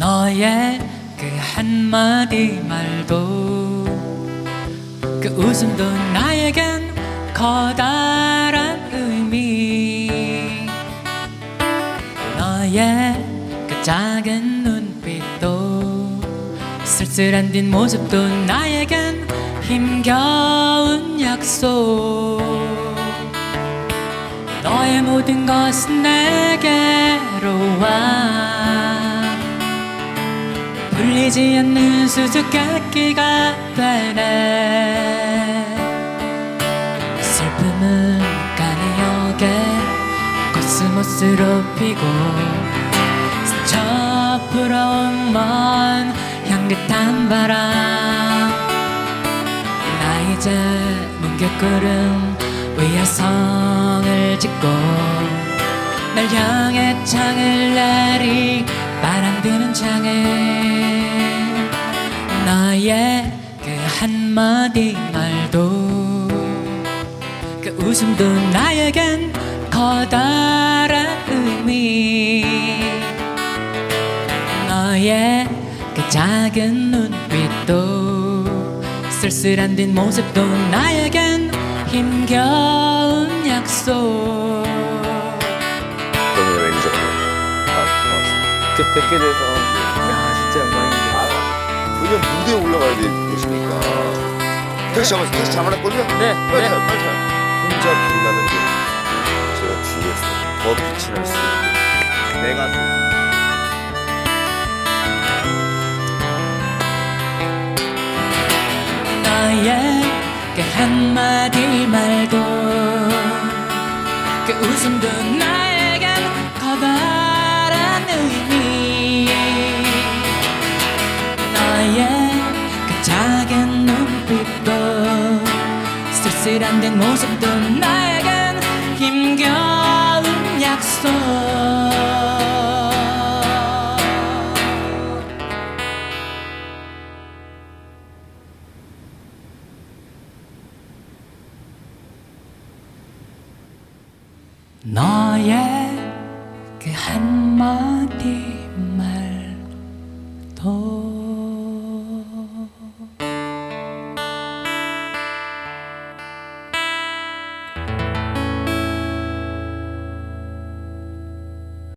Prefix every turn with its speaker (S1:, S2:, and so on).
S1: 너의 그 한마디 말도 그 웃음도 나에겐 커다란 의미. 너의 그 작은 눈빛도 쓸쓸한 뒷모습도 나에겐 힘겨운 약속. 너의 모든 것은 내게로 와. 풀리지 않는 수수께끼가 되네 코스모스로 피고 스쳐 불어온 먼 향긋한 바람. 나 이제 뭉게구름 위에 성을 짓고 날 향해 창을 내리 바람 드는 창에 너의 그 한마디 말도 그 웃음도 나에겐 커다란 의미 너의 그 작은 눈빛도 쓸쓸한 뒷모습도 나에겐 힘겨운 약속
S2: 너무 매니저가 아, 고맙습니다.
S3: 뵙게 돼서 야 진짜 영광입니다.
S2: 왜냐면 무대에 올라가야 되시니까 택시 잡아 택시 잡아놨거든요?
S3: 네,
S2: 빨리
S3: 네.
S2: 타요 빨리 타요 뒤에서 더 빛이 날 수 있는 내가
S1: 너의 그 한마디 말도 그 웃음도 나에겐 커다란 의미. 너의 그 작은 눈빛도 쓸쓸한 뒷모습도 나에겐 힘겨운 약속. 너의 그 한마디 말